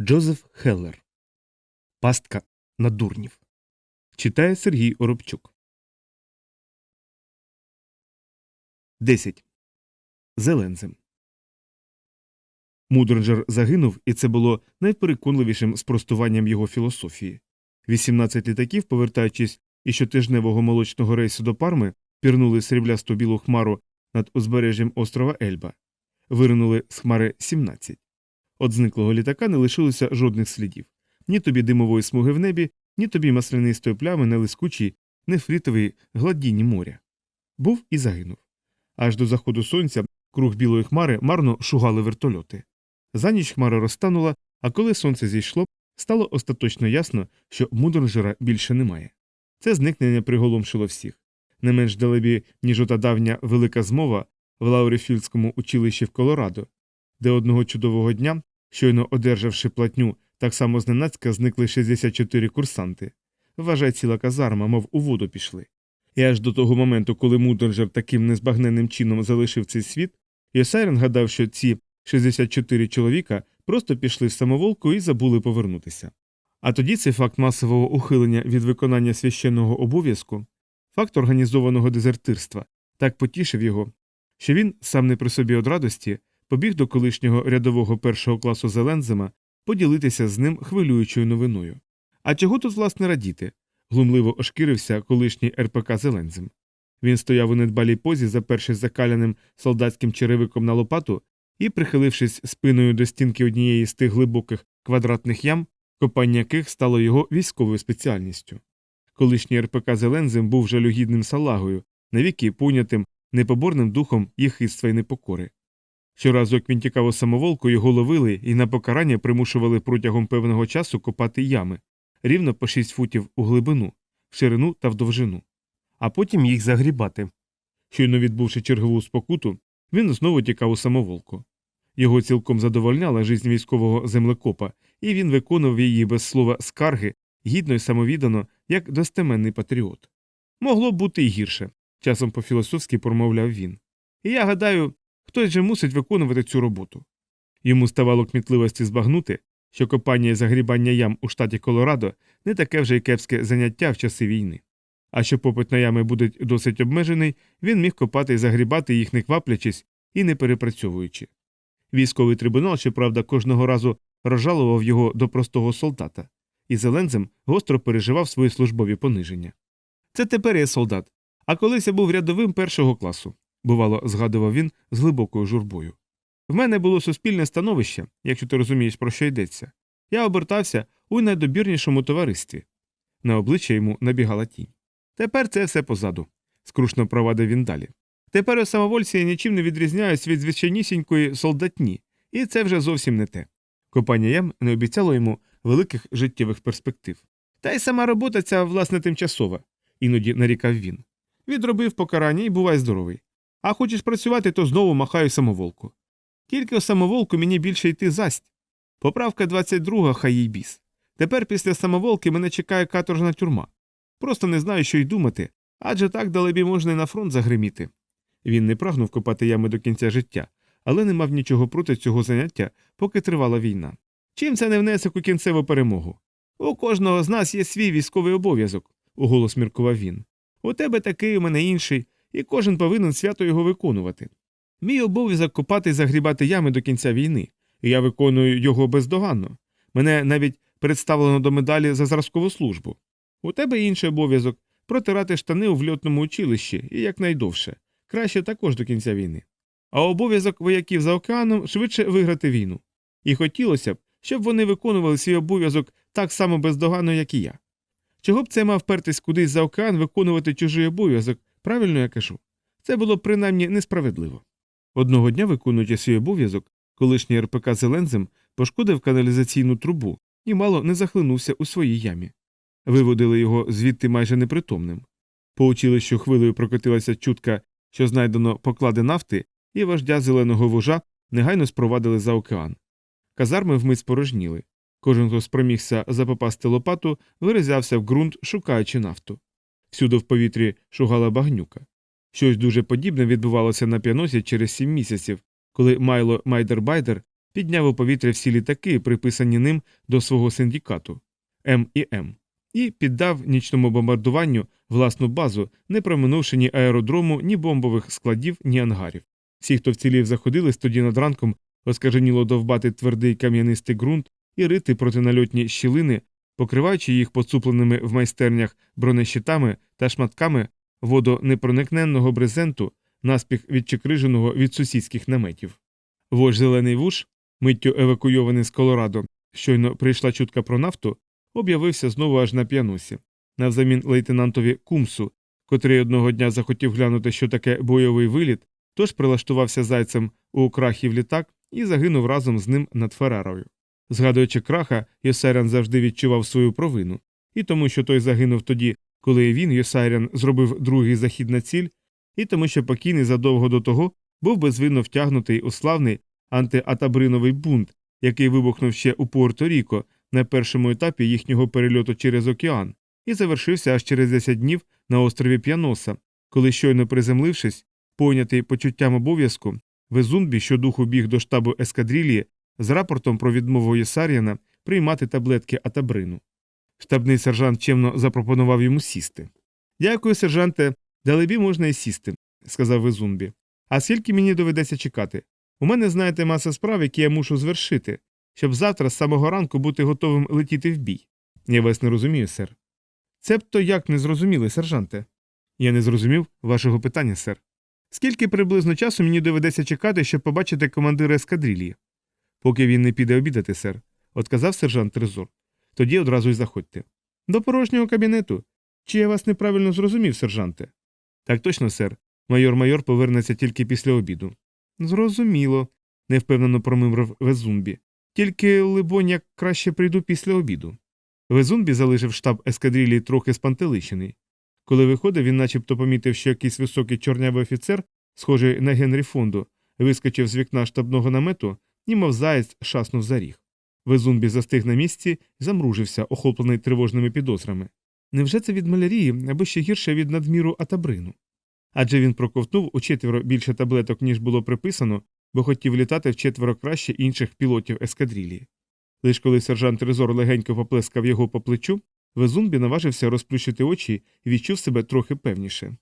Джозеф Хеллер. Пастка на дурнів. Читає Сергій Оробчук. 10. Зелензем. Мудренджер загинув, і це було найпереконливішим спростуванням його філософії. 18 літаків, повертаючись із щотижневого молочного рейсу до Парми, пірнули сріблясту білу хмару над узбережжям острова Ельба. Виринули з хмари 17. От зниклого літака не лишилося жодних слідів ні тобі димової смуги в небі, ні тобі маслянистої плями на лискучій, нефритовій гладдіні моря. Був і загинув. Аж до заходу сонця круг білої хмари марно шугали вертольоти. За ніч хмара розтанула, а коли сонце зійшло, стало остаточно ясно, що мудренджера більше немає. Це зникнення приголомшило всіх. Не менш далебі, ніж ота давня велика змова в Лауріфільдському училищі в Колорадо, де одного чудового дня, щойно одержавши платню, так само зненацька зникли 64 курсанти. Вважай ціла казарма, мов у воду пішли. І аж до того моменту, коли Муденджер таким незбагненним чином залишив цей світ, Йосайрен гадав, що ці 64 чоловіка просто пішли в самоволку і забули повернутися. А тоді цей факт масового ухилення від виконання священного обов'язку, факт організованого дезертирства, так потішив його, що він, сам не при собі од радості, побіг до колишнього рядового першого класу Зелензема поділитися з ним хвилюючою новиною. А чого тут, власне, радіти? глумливо ошкірився колишній РПК Зелензем. Він стояв у недбалій позі, запершись закаляним солдатським черевиком на лопату і, прихилившись спиною до стінки однієї з тих глибоких квадратних ям, копання яких стало його військовою спеціальністю. Колишній РПК Зелензем був жалюгідним салагою, навіки понятим непоборним духом єхидства й непокори. Щоразу, як він тікав у самоволку, його ловили і на покарання примушували протягом певного часу копати ями рівно по 6 футів у глибину, в ширину та в довжину, а потім їх загрібати. Щойно відбувши чергову спокуту, він знову тікав у самоволку. Його цілком задовольняла жизнь військового землекопа, і він виконував її без слова скарги, гідно й самовіддано, як достеменний патріот. Могло бути й гірше, часом по філософськи промовляв він. І я гадаю, хтось же мусить виконувати цю роботу. Йому ставало кмітливості збагнути, що копання і загрібання ям у штаті Колорадо не таке вже й кепське заняття в часи війни. А що попит на ями буде досить обмежений, він міг копати і загрібати їх не кваплячись і не перепрацьовуючи. Військовий трибунал, щоправда, кожного разу розжалував його до простого солдата, і Зелензем гостро переживав свої службові пониження. Це тепер я солдат, а колись я був рядовим першого класу, бувало, згадував він з глибокою журбою. В мене було суспільне становище, якщо ти розумієш, про що йдеться. Я обертався у найдобірнішому товаристві. На обличчя йому набігала тінь. Тепер це все позаду, скрушно провадив він далі. Тепер у самовольці я нічим не відрізняюсь від звичайнісінької солдатні, і це вже зовсім не те. Копання ям не обіцяло йому великих життєвих перспектив. Та й сама робота ця, власне, тимчасова, іноді нарікав він. Відробив покарання і бувай здоровий. А хочеш працювати, то знову махаю самоволку. Тільки у самоволку мені більше йти засть. Поправка 22 хай їй біс. Тепер після самоволки мене чекає каторжна тюрма. Просто не знаю, що й думати, адже так далебі можна і на фронт загриміти. Він не прагнув копати ями до кінця життя, але не мав нічого проти цього заняття, поки тривала війна. Чим це не внесок у кінцеву перемогу? У кожного з нас є свій військовий обов'язок, уголос міркував він. У тебе такий, у мене інший, і кожен повинен свято його виконувати. Мій обов'язок копати і загрібати ями до кінця війни, і я виконую його бездоганно. Мене навіть представлено до медалі за зразкову службу. У тебе інший обов'язок протирати штани у вльотному училищі і якнайдовше, краще також до кінця війни. А обов'язок вояків за океаном швидше виграти війну. І хотілося б, щоб вони виконували свій обов'язок так само бездоганно, як і я. Чого б це мав пертись кудись за океан виконувати чужий обов'язок, правильно я кажу? Це було принаймні несправедливо. Одного дня, виконуючи свій обов'язок, колишній РПК Зелензем пошкодив каналізаційну трубу і мало не захлинувся у своїй ямі. Виводили його звідти майже непритомним. По училищу хвилею прокотилася чутка, що знайдено поклади нафти, і вождя зеленого вужа негайно спровадили за океан. Казарми вмить спорожніли. Кожен, хто спромігся запопасти лопату, вирізався в ґрунт, шукаючи нафту. Всюди в повітрі шугала багнюка. Щось дуже подібне відбувалося на п'яносі через сім місяців, коли Майло Майдербайдер підняв у повітря всі літаки, приписані ним до свого синдикату М і піддав нічному бомбардуванню власну базу, не проминувши ні аеродрому, ні бомбових складів, ні ангарів. Всі, хто вцілів, заходились тоді над ранком, оскаженіло довбати твердий кам'янистий ґрунт і рити протинальотні щілини, покриваючи їх поцупленими в майстернях бронещитами та шматками водонепроникненного брезенту, наспіх відчекриженого від сусідських наметів. Вождь зелений вуш, миттю евакуйований з Колорадо, щойно прийшла чутка про нафту, об'явився знову аж на п'яносі, навзамін лейтенантові Кумсу, котрий одного дня захотів глянути, що таке бойовий виліт, тож прилаштувався зайцем у крахів літак і загинув разом з ним над Феррарою. Згадуючи краха, Йосарян завжди відчував свою провину, і тому, що той загинув тоді, коли він, Йосарян, зробив другий захід на ціль, і тому, що покійний задовго до того був безвинно втягнутий у славний антиатабриновий бунт, який вибухнув ще у Пуерто-Ріко на першому етапі їхнього перельоту через океан, і завершився аж через 10 днів на острові П'яноса, коли щойно приземлившись, пойнятий почуттям обов'язку, Везумбі щодуху біг до штабу ескадрилії з рапортом про відмову Єсаріана приймати таблетки атабрину. Штабний сержант чемно запропонував йому сісти. Дякую, сержанте, далебі можна і сісти, сказав Везумбі. А скільки мені доведеться чекати? У мене, знаєте, маса справ, які я мушу звершити, щоб завтра з самого ранку бути готовим летіти в бій. Я вас не розумію, сер. Цебто як не зрозуміли, сержанте? Я не зрозумів вашого питання, сер. Скільки приблизно часу мені доведеться чекати, щоб побачити командира ескадрилії? Поки він не піде обідати, сер, отказав сержант Трезор. Тоді одразу й заходьте. До порожнього кабінету. Чи я вас неправильно зрозумів, сержанте? Так точно, сер. Майор майор повернеться тільки після обіду. Зрозуміло, невпевнено промимрив Везумбі. Тільки, либонь, як краще прийду після обіду. Везумбі залишив штаб ескадрилії трохи спантеличений. Коли виходив, він начебто помітив, що якийсь високий чорнявий офіцер, схожий на Генрі Фонду, вискочив з вікна штабного намету і, мов заєць, шаснув за ріг. Везумбі застиг на місці замружився, охоплений тривожними підозрами. Невже це від малярії або ще гірше від надміру атабрину? Адже він проковтнув у четверо більше таблеток, ніж було приписано, бо хотів літати вчетверо краще інших пілотів ескадрилії. Лиш коли сержант Резор легенько поплескав його по плечу, Везумбі наважився розплющити очі і відчув себе трохи певніше.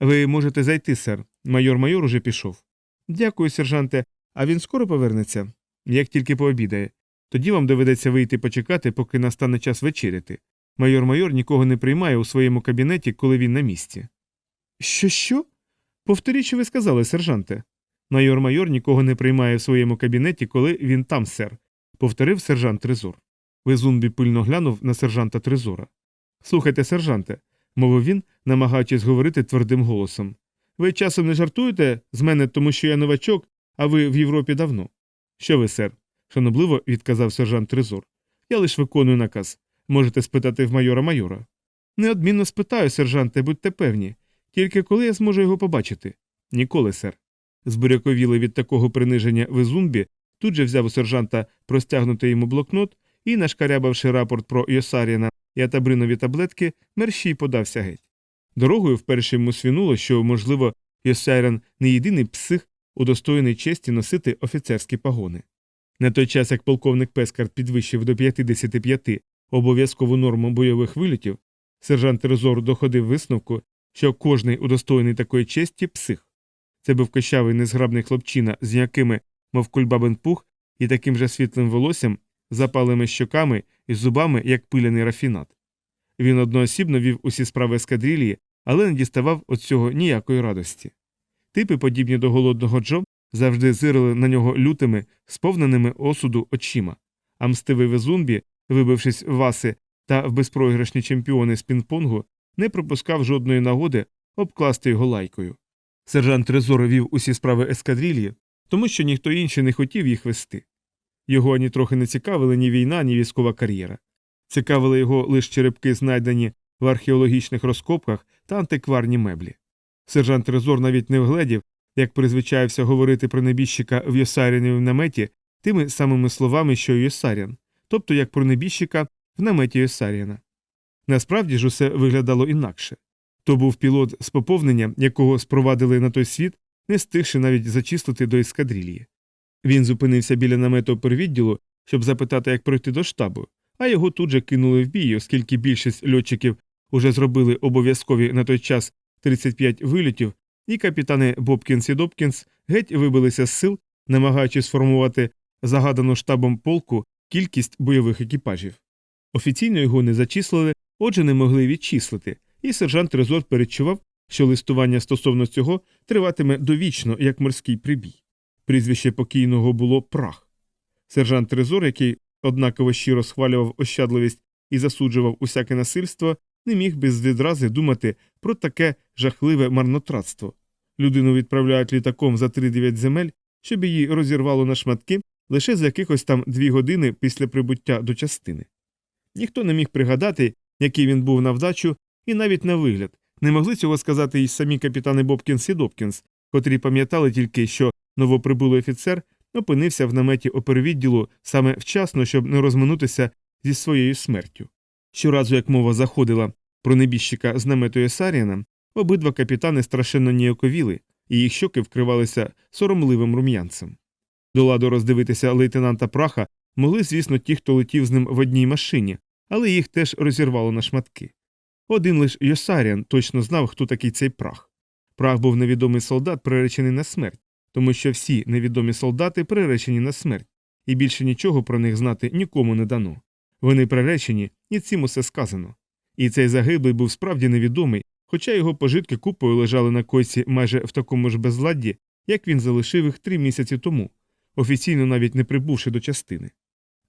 Ви можете зайти, сер. Майор майор уже пішов. Дякую, сержанте. А він скоро повернеться? Як тільки пообідає. Тоді вам доведеться вийти почекати, поки настане час вечеряти. Майор майор нікого не приймає у своєму кабінеті, коли він на місці. Що, що? Повторіть, що ви сказали, сержанте. Майор майор нікого не приймає в своєму кабінеті, коли він там, сер, повторив сержант Трезор. Везумбі пильно глянув на сержанта Трезора. Слухайте, сержанте, мовив він, намагаючись говорити твердим голосом. Ви часом не жартуєте з мене, тому що я новачок, а ви в Європі давно. Що ви, сер? шанобливо відказав сержант Трезор. Я лише виконую наказ. Можете спитати в майора майора. Неодмінно спитаю, сержанте, будьте певні. Тільки коли я зможу його побачити? Ніколи, сер. Збуряковіли від такого приниження Везумбі, тут же взяв у сержанта простягнутий йому блокнот і, нашкарябавши рапорт про Йосаріна і атабринові таблетки, мерщій подався геть. Дорогою вперше йому свінуло, що, можливо, Йосарін не єдиний псих, удостоєний честі носити офіцерські пагони. На той час, як полковник Пескар підвищив до 55 обов'язкову норму бойових вилітів, сержант Терезор доходив висновку, що кожний удостоєний такої честі псих. Це був кощавий незграбний хлопчина з якими, мов кульбабин пух, і таким же світлим волоссям, запалими щоками і зубами, як пиляний рафінат. Він одноосібно вів усі справи ескадрилії, але не діставав від цього ніякої радості. Типи, подібні до голодного Джо, завжди зирили на нього лютими, сповненими осуду очима, а мстивий Везумбі, вибившись в васи та в безпроіграшні чемпіони з пінг-понгу, не пропускав жодної нагоди обкласти його лайкою. Сержант Трезор вів усі справи ескадрилії, тому що ніхто інший не хотів їх вести. Його ані трохи не цікавили ні війна, ні військова кар'єра. Цікавили його лише черепки, знайдені в археологічних розкопках та антикварні меблі. Сержант Трезор навіть не вгледів, як призвичаєвся говорити про небіжчика в Йосаріні в наметі тими самими словами, що й Йосаріан, тобто як про небіжчика в наметі Йосаріана. Насправді ж усе виглядало інакше. То був пілот з поповнення, якого спровадили на той світ, не стигши навіть зачислити до ескадрилії. Він зупинився біля намету опервідділу, щоб запитати, як пройти до штабу, а його тут же кинули в бій, оскільки більшість льотчиків уже зробили обов'язкові на той час 35 вильотів, і капітани Бобкінс і Добкінс геть вибилися з сил, намагаючись сформувати загадану штабом полку кількість бойових екіпажів. Офіційно його не зачислили, отже, не могли відчислити, і сержант Резор передчував, що листування стосовно цього триватиме довічно, як морський прибій. Прізвище покійного було прах. Сержант Трезор, який однаково щиро схвалював ощадливість і засуджував усяке насильство, не міг без відрази думати про таке жахливе марнотратство. Людину відправляють літаком за 3-9 земель, щоб її розірвало на шматки лише за якихось там дві години після прибуття до частини. Ніхто не міг пригадати, який він був на вдачу, і навіть на вигляд. Не могли цього сказати і самі капітани Бобкінс і Добкінс, котрі пам'ятали тільки, що новоприбулий офіцер опинився в наметі опервідділу саме вчасно, щоб не розминутися зі своєю смертю. Щоразу, як мова заходила про небіжчика з намету Есаріана, обидва капітани страшенно ніяковіли, і їх щоки вкривалися соромливим рум'янцем. До ладу роздивитися лейтенанта праха могли, звісно, ті, хто летів з ним в одній машині, але їх теж розірвало на шматки. Один лише Йосаріан точно знав, хто такий цей прах. Прах був невідомий солдат, приречений на смерть, тому що всі невідомі солдати приречені на смерть, і більше нічого про них знати нікому не дано. Вони приречені, і цим усе сказано. І цей загиблий був справді невідомий, хоча його пожитки купою лежали на койці майже в такому ж безладді, як він залишив їх три місяці тому, офіційно навіть не прибувши до частини.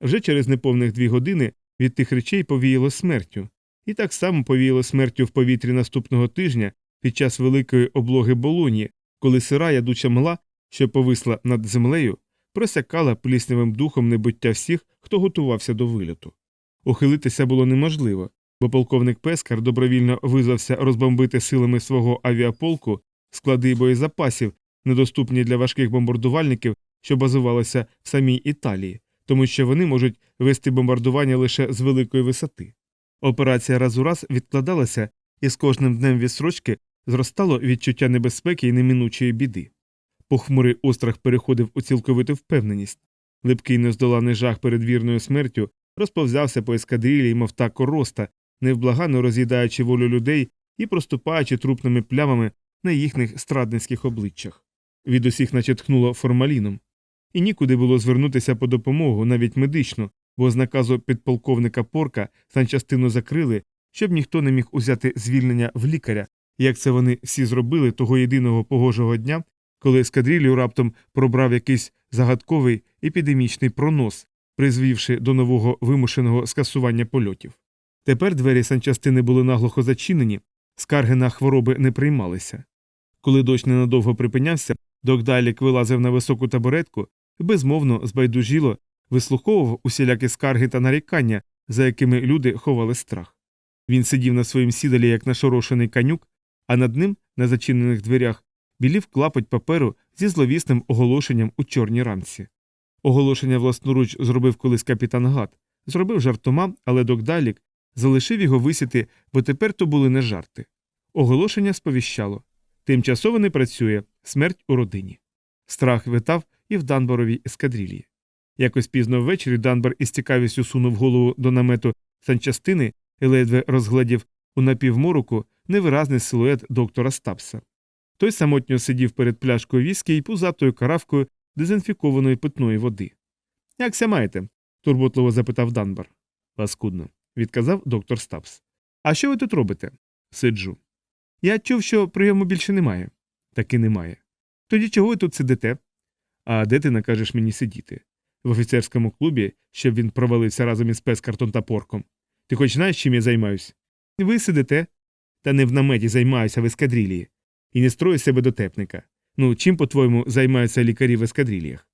Вже через неповних дві години від тих речей повіяло смертю, і так само повіяло смертю в повітрі наступного тижня під час великої облоги болоні, коли сира ядуча мла, що повисла над землею, просякала пліснявим духом небуття всіх, хто готувався до вильоту. Ухилитися було неможливо, бо полковник Пескар добровільно визвався розбомбити силами свого авіаполку склади боєзапасів, недоступні для важких бомбардувальників, що базувалися в самій Італії, тому що вони можуть вести бомбардування лише з великої висоти. Операція раз у раз відкладалася, і з кожним днем відсрочки зростало відчуття небезпеки і неминучої біди. Похмурий острах переходив у цілковиту впевненість. Липкий нездоланий жах перед вірною смертю розповзявся по ескадрилі, мов та короста, невблагано роз'їдаючи волю людей і проступаючи трупними плямами на їхніх страдницьких обличчях. Від усіх наче тхнуло формаліном. І нікуди було звернутися по допомогу, навіть медично, бо з наказу підполковника Порка санчастину закрили, щоб ніхто не міг узяти звільнення в лікаря, як це вони всі зробили того єдиного погожого дня, коли ескадрилью раптом пробрав якийсь загадковий епідемічний пронос, призвівши до нового вимушеного скасування польотів. Тепер двері санчастини були наглухо зачинені, скарги на хвороби не приймалися. Коли дощ ненадовго припинявся, Догдайлік вилазив на високу табуретку безмовно, збайдужіло вислуховував усілякі скарги та нарікання, за якими люди ховали страх. Він сидів на своїм сідалі, як нашорошений канюк, а над ним, на зачинених дверях, білів клапоть паперу зі зловісним оголошенням у чорній рамці. Оголошення власноруч зробив колись капітан Гат, зробив жартома, але Догдайлік залишив його висіти, бо тепер то були не жарти. Оголошення сповіщало тимчасово не працює, смерть у родині. Страх витав і в Данборовій ескадрилії. Якось пізно ввечері Данбор із цікавістю сунув голову до намету санчастини і ледве розгледів у напівмороку невиразний силует доктора Стапса. Той самотньо сидів перед пляшкою віскі і пузатою каравкою дезінфікованої питної води. Якся маєте? турботливо запитав Данбар. Паскудно, відказав доктор Стапс. А що ви тут робите? Сиджу. Я чув, що прийому більше немає. Таки немає. Тоді чого ви тут сидите? А де ти накажеш мені сидіти? В офіцерському клубі, щоб він провалився разом із пескартом та порком. Ти хоч знаєш, чим я займаюсь? Ви сидите, та не в наметі займаюся в ескадрилії. І не строю себе дотепника. Ну, чим, по-твоєму, займаються лікарі в ескадриліях?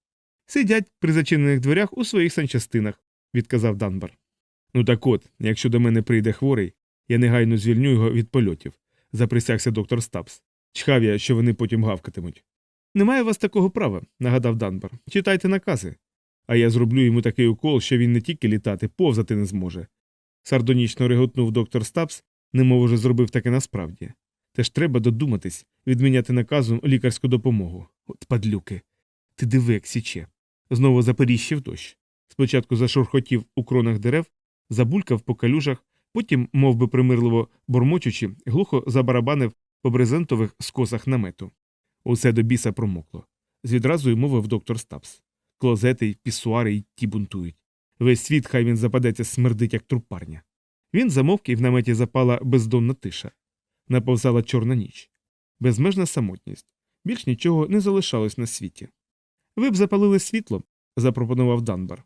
Сидять при зачинених дверях у своїх санчастинах, відказав Данбар. Ну так от, якщо до мене прийде хворий, я негайно звільню його від польотів, заприсягся доктор Стапс. Чхав я, що вони потім гавкатимуть. Немає у вас такого права, нагадав Данбар. Читайте накази. А я зроблю йому такий укол, що він не тільки літати, повзати не зможе. Сардонічно реготнув доктор Стапс, немов уже зробив таке насправді. Теж треба додуматись, відміняти наказом лікарську допомогу. От падлюки. Ти диви, як січе. Знову заперіщив дощ. Спочатку зашурхотів у кронах дерев, забулькав по калюжах, потім, мов би примирливо бормочучи, глухо забарабанив по брезентових скосах намету. Усе до біса промокло. Звідразу й мовив доктор Стапс. Клозети, й пісуари й ті бунтують. Весь світ, хай він западеться, смердить, як трупарня. Він замовк і в наметі запала бездонна тиша. Наповзала чорна ніч. Безмежна самотність. Більш нічого не залишалось на світі. Ви б запалили світло, запропонував Данбар.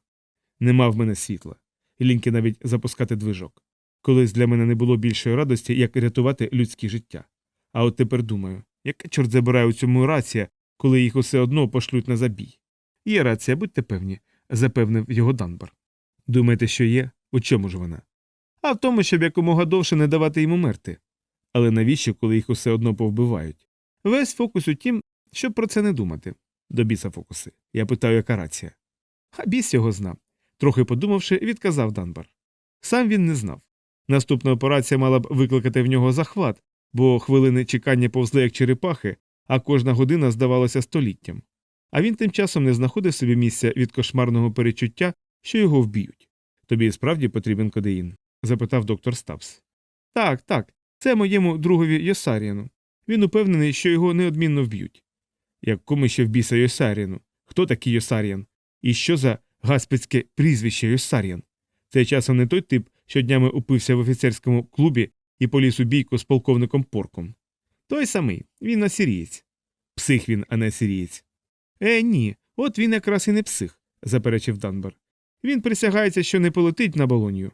Нема в мене світла. Ліньки навіть запускати движок. Колись для мене не було більшої радості, як рятувати людське життя. А от тепер думаю, яка чорт забирає у цьому рація, коли їх усе одно пошлють на забій. Є рація, будьте певні, запевнив його Данбар. Думаєте, що є? У чому ж вона? А в тому, щоб якомога довше не давати йому мерти. Але навіщо, коли їх усе одно повбивають? Весь фокус у тім, щоб про це не думати. До біса фокуси. Я питаю, яка рація. А біс його знав. Трохи подумавши, відказав Данбар. Сам він не знав. Наступна операція мала б викликати в нього захват, бо хвилини чекання повзли як черепахи, а кожна година здавалася століттям. А він тим часом не знаходив собі місця від кошмарного перечуття, що його вб'ють. Тобі справді потрібен кодеїн? запитав доктор Стапс. Так, так, це моєму другові Йосаріану. Він упевнений, що його неодмінно вб'ють. Як кому ще в біса Йосаріану? Хто такий Йосаріан? І що за гаспецьке прізвище Йосаріан? Це часом не той тип, що днями упився в офіцерському клубі і поліз у бійку з полковником Порком. Той самий, він асірієць. Псих він, а не асірієць. Е, ні, от він якраз і не псих, заперечив Данбар. Він присягається, що не полетить на болонію.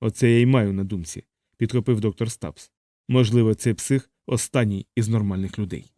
Оце я й маю на думці, підхопив доктор Стапс. Можливо, цей псих останній із нормальних людей.